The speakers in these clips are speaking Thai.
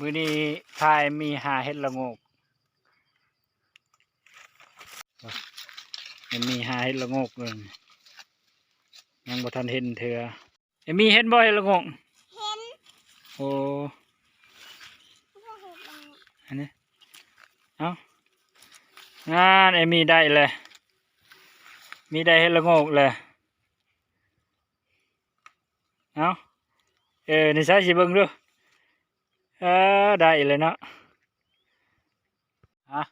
มือนี้ทายมีหาเห็ดละโงกมันมีหาเห็ดละโงกเลยยังบ่ทันเห็นเถื่อเอ็มมีเห็นบ่เห็ดละโงกเห็นโอ้ก็เห็นแล้วอันนี้เอางานเอ็มมีได้เลยมีได้เห็ดละโงกเลยเอาเออนี่ใช่สิเบิ่งดู เออได้เลยเนาะฮะ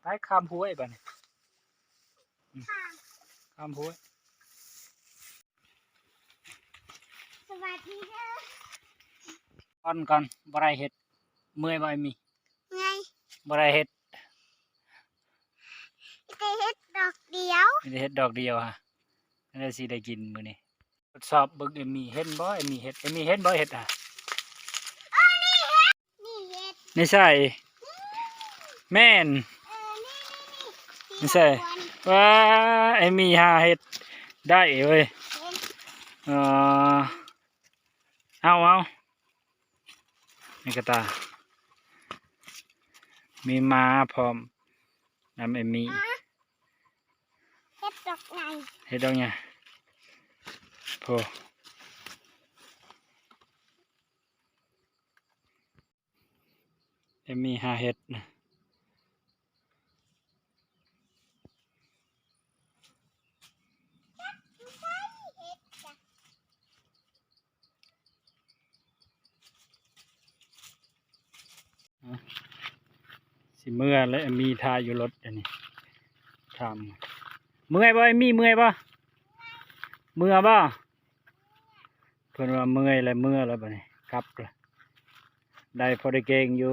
ไปข้ามห้วยป่ะเนี่ยค่ะข้ามห้วยสวัสดีเด้อก่อนก่อนบ่ได้เห็ดเมื่อยบ่มีไงบ่ได้เห็ดจะเฮ็ดดอกเดียวมีแต่เห็ดดอกเดียวฮะนั่นแหละสิได้กินมื้อนี้ทดสอบเบิ่งเอ็มมีเห็นบ่เอ็มมีเห็ดเอ็มมีเห็นบ่เห็ดอะ นี่เฮ็ด นี่ใช่ แม่นเออนี่นี่นี่ไม่ใช่ว่าเอ็มมีหาเห็ดได้เว้ยเห็นเออเอาเอานี่กระตา มีม้าพร้อมนำเอ็มมีฮะเฮ็ดดอกไหนเฮ็ดดอกไงโพเอ็มมีหาเห็ดนะสิเมื่อแล้วเอ็มมีทาอยู่รถอันนี้ทำเมื่อยบ่มีเมื่อยบ่เมื่อบ่เพิ่อนว่าเมื่อยแล้วเมื่อแล้วบัดนี้ครับเลยได้พอได้เก่งอยู่